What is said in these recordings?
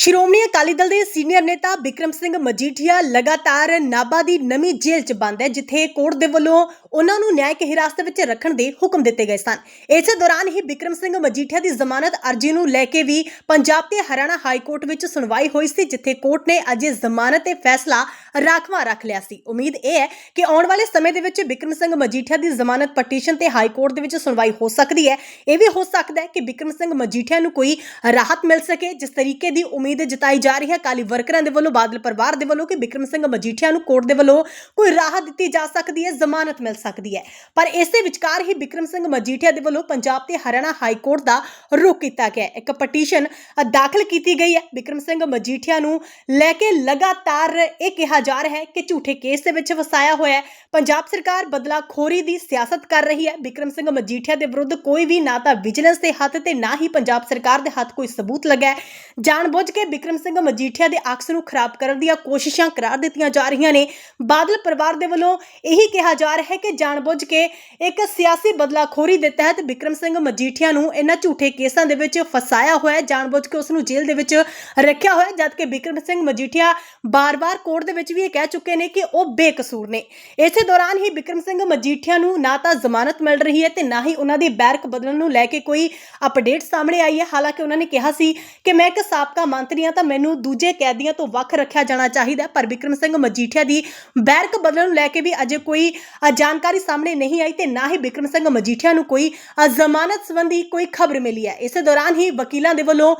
ਸ਼੍ਰੋਮਣੀ ਅਕਾਲੀ ਦਲ ਦੇ ਸੀਨੀਅਰ ਨੇਤਾ ਬਿਕਰਮ ਸਿੰਘ ਮਜੀਠੀਆ ਲਗਾਤਾਰ ਨਾਭਾ ਦੀ ਨਵੀਂ ਜੇਲ੍ਹ 'ਚ ਬੰਦ ਹੈ, ਜਿੱਥੇ ਕੋਰਟ ਦੇ ਵੱਲੋਂ ਉਹਨਾਂ ਨੂੰ ਨਿਆਇਕ ਹਿਰਾਸਤ ਵਿੱਚ ਰੱਖਣ ਦੇ ਹੁਕਮ ਦਿੱਤੇ ਗਏ ਸਨ। ਇਸੇ ਦੌਰਾਨ ਹੀ ਬਿਕਰਮ ਸਿੰਘ ਮਜੀਠੀਆ ਦੀ ਜ਼ਮਾਨਤ ਅਰਜ਼ੀ ਨੂੰ ਲੈ ਕੇ ਵੀ ਪੰਜਾਬ ਤੇ ਹਰਿਆਣਾ ਹਾਈ ਕੋਰਟ ਵਿੱਚ ਸੁਣਵਾਈ ਹੋਈ ਸੀ, ਜਿੱਥੇ ਕੋਰਟ ਨੇ ਅਜੇ ਜ਼ਮਾਨਤ ਤੇ ਫੈਸਲਾ ਰਾਖਵਾਂ ਰੱਖ ਲਿਆ ਸੀ। ਉਮੀਦ ਇਹ ਹੈ ਕਿ ਆਉਣ ਵਾਲੇ ਸਮੇਂ ਦੇ ਵਿੱਚ ਬਿਕਰਮ ਸਿੰਘ ਮਜੀਠੀਆ ਦੀ ਜ਼ਮਾਨਤ ਪਟੀਸ਼ਨ ਤੇ ਹਾਈ ਕੋਰਟ ਦੇ ਵਿੱਚ ਸੁਣਵਾਈ ਹੋ ਸਕਦੀ ਹੈ। ਇਹ ਵੀ ਹੋ ਸਕਦਾ ਹੈ ਕਿ ਬਿਕਰਮ ਸਿੰਘ ਮਜੀਠੀਆ ਨੂੰ ਕੋਈ ਰਾਹਤ ਮਿਲ ਸਕੇ, ਜਿਸ ਤਰੀਕੇ ਦੀ ਉਮੀਦ ਜਤਾਈ ਜਾ ਰਹੀ ਹੈ। ਕਾਲੀ ਵਰਕਰਾਂ ਦੇ ਵੱਲੋਂ, ਬਾਦਲ ਪਰਿਵਾਰ ਦੇ ਵੱਲੋਂ ਕਿ ਬਿਕਰਮ ਸਿੰਘ ਮਜੀਠੀਆ ਨੂੰ ਕੋਰਟ ਦੇ ਵੱਲੋਂ ਕੋਈ ਰਾਹਤ ਦਿੱਤੀ ਜਾ ਸਕਦੀ ਹੈ, ਜ਼ਮਾਨਤ ਮਿਲ ਸਕਦੀ ਹੈ। ਪਰ ਇਸੇ ਵਿਚਕਾਰ ਹੀ ਬਿਕਰਮ ਸਿੰਘ ਮਜੀਠੀਆ ਦੇ ਵੱਲੋਂ ਪੰਜਾਬ ਤੇ ਹਰਿਆਣਾ ਹਾਈ ਕੋਰਟ ਦਾ ਰੁਖ ਕੀਤਾ ਗਿਆ ਹੈ। ਇੱਕ ਪਟੀਸ਼ਨ ਦਾਖਲ ਕੀਤੀ ਗਈ ਹੈ। ਬਿਕਰਮ ਸਿੰਘ ਮਜੀਠੀਆ ਨੂੰ ਲੈ ਕੇ ਲਗਾਤਾਰ ਇਹ ਕਿਹਾ ਜਾ ਰਿਹਾ ਹੈ ਕਿ ਝੂਠੇ ਕੇਸ ਦੇ ਵਿੱਚ ਫਸਾਇਆ ਹੋਇਆ ਹੈ। ਪੰਜਾਬ ਸਰਕਾਰ ਬਦਲਾਖੋਰੀ ਦੀ ਸਿਆਸਤ ਕਰ ਰਹੀ ਹੈ। ਬਿਕਰਮ ਸਿੰਘ ਮਜੀਠੀਆ ਦੇ ਵਿਰੁੱਧ ਕੋਈ ਵੀ ਨਾ ਤਾਂ ਵਿਜੀਲੈਂਸ ਦੇ ਹੱਥ ਤੇ ਨਾ ਹੀ ਪੰਜਾਬ ਸਰਕਾਰ ਦੇ ਹੱਥ ਕੋਈ ਸਬੂਤ ਲੱਗਾ ਹੈ। ਜਾਣਬੁੱਝ ਕੇ ਬਿਕਰਮ ਸਿੰਘ ਮਜੀਠੀਆ ਦੇ ਅਕਸ ਨੂੰ ਖਰਾਬ ਕਰਨ ਦੀਆਂ ਕੋਸ਼ਿਸ਼ਾਂ ਕਰਾਰ ਦਿੱਤੀਆਂ ਜਾ ਰਹੀਆਂ ਨੇ। ਬਾਦਲ ਪਰਿਵਾਰ ਦੇ ਵੱਲੋਂ ਇਹੀ ਕਿਹਾ ਜਾ ਰਿਹਾ ਹੈ ਕਿ ਜਾਣਬੁੱਝ ਕੇ ਇੱਕ ਸਿਆਸੀ ਬਦਲਾਖੋਰੀ ਦੇ ਤਹਿਤ ਬਿਕਰਮ ਸਿੰਘ ਮਜੀਠੀਆ ਨੂੰ ਇਹਨਾਂ ਝੂਠੇ ਕੇਸਾਂ ਦੇ ਵਿੱਚ ਫਸਾਇਆ ਹੋਇਆ ਹੈ। ਜਾਣਬੁੱਝ ਕੇ ਉਸ ਨੂੰ ਜੇਲ੍ਹ ਦੇ ਵਿੱਚ ਰੱਖਿਆ ਹੋਇਆ ਜਦਕਿ ਬਿਕਰਮ ਸਿੰਘ ਮਜੀਠੀਆ ਬਾਰ-ਬਾਰ ਕੋਰਟ ਦੇ ਵਿੱਚ ਵੀ ਇਹ ਕਹਿ ਚੁੱਕੇ ਨੇ ਕਿ ਉਹ ਬੇਕਸੂਰ ਨੇ। ਇਸੇ ਦੌਰਾਨ ਹੀ ਬਿਕਰਮ ਸਿੰਘ ਮਜੀਠੀਆ ਨੂੰ ਨਾ ਤਾਂ ਜ਼ਮਾਨਤ ਮਿਲ ਰਹੀ ਹੈ ਤੇ ਨਾ ਹੀ ਉਹਨਾਂ ਦੀ ਬੈਰਕ ਬਦਲਣ ਨੂੰ ਲੈ ਕੇ ਕੋਈ ਅਪਡੇਟ ਸਾਹਮਣੇ ਆਈ ਹੈ। ਹਾਲਾਂਕਿ ਉਹਨਾਂ ਨੇ ਕਿਹਾ ਸੀ ਕਿ ਮੈਂ ਇੱਕ ਸਾਬਕਾ ਮੰਤਰੀ ਹਾਂ ਤਾਂ ਮੈਨੂੰ ਦੂਜੇ ਕੈਦੀਆਂ ਤੋਂ ਵੱਖ ਰੱਖਿਆ ਜਾਣਾ ਚਾਹੀਦਾ ਪਰ ਬਿਕਰਮ ਸਿੰਘ ਮਜੀਠੀਆ ਦੀ ਬੈਰਕ ਬਦਲਣ ਨੂੰ ਲੈ ਕੇ ਵੀ ਅਜੇ ਕੋਈ ਜਾਣਕਾਰੀ ਸਾਹਮਣੇ ਨਹੀਂ ਆਈ ਤੇ ਨਾ ਹੀ ਬਿਕਰਮ ਸਿੰਘ ਮਜੀਠੀਆ ਨੂੰ ਕੋਈ ਜ਼ਮਾਨਤ ਸੰਬੰਧੀ ਕੋਈ ਖਬਰ ਮਿਲੀ ਹੈ। ਇਸੇ ਦੌਰਾਨ ਹੀ ਵਕੀਲਾਂ ਦੇ ਵੱਲੋਂ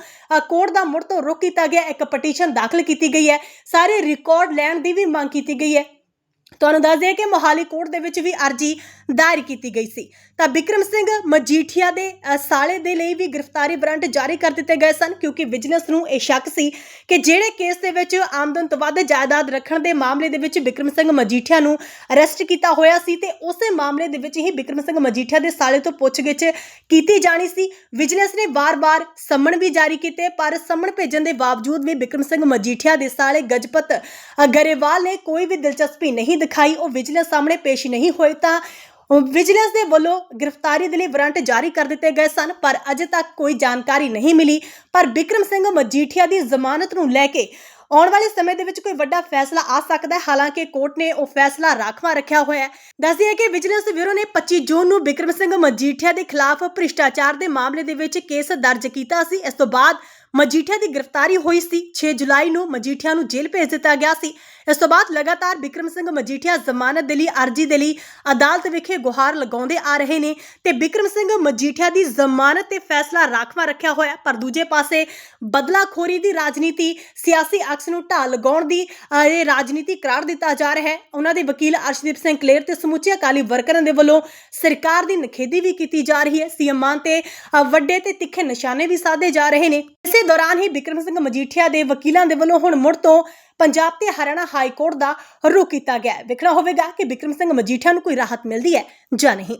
ਕੋਰਟ ਦਾ ਮੁੜ ਤੋਂ ਰੁਕ ਕੀਤਾ ਗਿਆ। ਇੱਕ ਪਟੀਸ਼ਨ ਦਾਖਲ ਕੀਤੀ ਗਈ ਹੈ। ਸਾਰੇ ਰਿਕਾਰਡ ਲੈਣ ਦੀ ਵੀ ਮੰਗ ਕੀਤੀ ਗਈ ਹੈ। ਤੁਹਾਨੂੰ ਦੱਸ ਦਈਏ ਕਿ ਮੋਹਾਲੀ ਕੋਰਟ ਦੇ ਵਿੱਚ ਵੀ ਅਰਜੀ ਦਾਇਰ ਕੀਤੀ ਗਈ ਸੀ। ਤਾਂ ਬਿਕਰਮ ਸਿੰਘ ਮਜੀਠੀਆ ਦੇ ਸਾਲੇ ਦੇ ਲਈ ਵੀ ਗ੍ਰਿਫਤਾਰੀ ਵਾਰੰਟ ਜਾਰੀ ਕਰ ਦਿੱਤੇ ਗਏ ਸਨ ਕਿਉਂਕਿ ਵਿਜੀਲੈਂਸ ਨੂੰ ਇਹ ਸ਼ੱਕ ਸੀ ਕਿ ਜਿਹੜੇ ਕੇਸ ਦੇ ਵਿੱਚ ਆਮਦਨ ਤੋਂ ਵੱਧ ਜਾਇਦਾਦ ਰੱਖਣ ਦੇ ਮਾਮਲੇ ਦੇ ਵਿੱਚ ਬਿਕਰਮ ਸਿੰਘ ਮਜੀਠੀਆ ਨੂੰ ਅਰੈਸਟ ਕੀਤਾ ਹੋਇਆ ਸੀ ਤੇ ਉਸੇ ਮਾਮਲੇ ਦੇ ਵਿੱਚ ਹੀ ਬਿਕਰਮ ਸਿੰਘ ਮਜੀਠੀਆ ਦੇ ਸਾਲੇ ਤੋਂ ਪੁੱਛਗਿੱਛ ਕੀਤੀ ਜਾਣੀ ਸੀ। ਵਿਜੀਲੈਂਸ ਨੇ ਵਾਰ-ਵਾਰ ਸੰਮਣ ਵੀ ਜਾਰੀ ਕੀਤੇ, ਪਰ ਸੰਮਣ ਭੇਜਣ ਦੇ ਬਾਵਜੂਦ ਵੀ ਬਿਕਰਮ ਸਿੰਘ ਮਜੀਠੀਆ ਦੇ ਸਾਲੇ ਗਜਪਤ ਗਰੇਵਾਲ ਨੇ ਕੋਈ ਵੀ ਦਿਲਚਸਪੀ ਨਹੀਂ ਦਿਖਾਈ, ਉਹ ਵਿਜੀਲੈਂਸ ਸਾਹਮਣੇ ਪੇਸ਼ ਨਹੀਂ ਹੋਏ ਤਾਂ ਵਿਜੀਲੈਂਸ ਦੇ ਵੱਲੋਂ ਗ੍ਰਿਫਤਾਰੀ ਦੇ ਲਈ ਵਾਰੰਟ ਜਾਰੀ ਕਰ ਦਿੱਤੇ ਗਏ ਸਨ, ਪਰ ਅਜੇ ਤੱਕ ਕੋਈ ਜਾਣਕਾਰੀ ਨਹੀਂ ਮਿਲੀ। ਪਰ ਬਿਕਰਮ ਸਿੰਘ ਮਜੀਠੀਆ ਦੀ ਜ਼ਮਾਨਤ ਨੂੰ ਲੈ ਕੇ ਆਉਣ ਵਾਲੇ ਸਮੇਂ ਦੇ ਵਿੱਚ ਕੋਈ ਵੱਡਾ ਫੈਸਲਾ ਆ ਸਕਦਾ ਹੈ। ਹਾਲਾਂਕਿ ਕੋਰਟ ਨੇ ਉਹ ਫੈਸਲਾ ਰਾਖਵਾਂ ਰੱਖਿਆ ਹੋਇਆ ਹੈ। ਦੱਸਦੀ ਹੈ ਕਿ ਵਿਜੀਲੈਂਸ ਬਿਊਰੋ ਨੇ 25 ਜੂਨ ਨੂੰ ਬਿਕਰਮ ਸਿੰਘ ਮਜੀਠੀਆ ਦੇ ਖਿਲਾਫ ਭ੍ਰਿਸ਼ਟਾਚਾਰ ਦੇ ਮਾਮਲੇ ਦੇ ਵਿੱਚ ਕੇਸ ਦਰਜ ਕੀਤਾ ਸੀ। ਇਸ ਤੋਂ ਬਾਅਦ ਮਜੀਠੀਆ ਦੀ ਗ੍ਰਿਫਤਾਰੀ ਹੋਈ ਸੀ। 6 ਜੁਲਾਈ ਨੂੰ ਮਜੀਠੀਆ ਨੂੰ ਜੇਲ੍ਹ ਭੇਜ ਦਿੱਤਾ ਗਿਆ ਸੀ। ਇਸ ਤੋਂ ਬਾਅਦ ਲਗਾਤਾਰ ਬਿਕਰਮ ਸਿੰਘ ਮਜੀਠੀਆ ਜ਼ਮਾਨਤ ਦੇ ਲਈ ਅਰਜੀ ਦੇ ਲਈ ਅਦਾਲਤ ਵਿਖੇ ਗੁਹਾਰ ਲਗਾਉਂਦੇ ਆ ਰਹੇ ਨੇ ਤੇ ਬਿਕਰਮ ਸਿੰਘ ਮਜੀਠੀਆ ਦੀ ਜ਼ਮਾਨਤ ਤੇ ਫੈਸਲਾ ਰਾਖਵਾਂ ਰੱਖਿਆ ਹੋਇਆ। ਪਰ ਦੂਜੇ ਪਾਸੇ ਬਦਲਾਖੋਰੀ ਦੀ ਰਾਜਨੀਤੀ ਸਿਆਸੀ ਅਕਸ ਨੂੰ ਢਾਲ ਲਗਾਉਣ ਦੀ ਇਹ ਰਾਜਨੀਤੀ ਕਰਾਰ ਦਿੱਤਾ ਜਾ ਰਿਹਾ ਹੈ। ਉਹਨਾਂ ਦੇ ਵਕੀਲ ਅਰਸ਼ਦੀਪ ਸਿੰਘ ਕਲੇਰ ਤੇ ਸਮੁੱਚੇ ਅਕਾਲੀ ਵਰਕਰਾਂ ਦੇ ਵੱਲੋਂ ਸਰਕਾਰ ਦੀ ਨਖੇਦੀ ਵੀ ਕੀਤੀ ਜਾ ਰਹੀ ਹੈ। ਸੀਐਮ ਮਾਨ ਤੇ ਵੱਡੇ ਤੇ ਤਿੱਖੇ ਨਿਸ਼ਾਨੇ ਵੀ ਸਾਧੇ ਜਾ ਰਹੇ ਨੇ। ਇਸੇ ਦੌਰਾਨ ਹੀ ਬਿਕਰਮ ਸਿੰਘ ਮਜੀਠੀਆ ਦੇ ਵਕੀਲਾਂ ਦੇ ਵੱਲੋਂ ਹੁਣ ਮੁੜ ਤੋਂ ਪੰਜਾਬ ਤੇ ਹਰਿਆਣਾ ਹਾਈ ਕੋਰਟ ਦਾ ਰੁਖ ਕੀਤਾ ਗਿਆ ਹੈ। ਵੇਖਣਾ ਹੋਵੇਗਾ ਕਿ ਬਿਕਰਮ ਸਿੰਘ ਮਜੀਠੀਆ ਨੂੰ ਕੋਈ ਰਾਹਤ ਮਿਲਦੀ ਹੈ ਜਾਂ ਨਹੀਂ।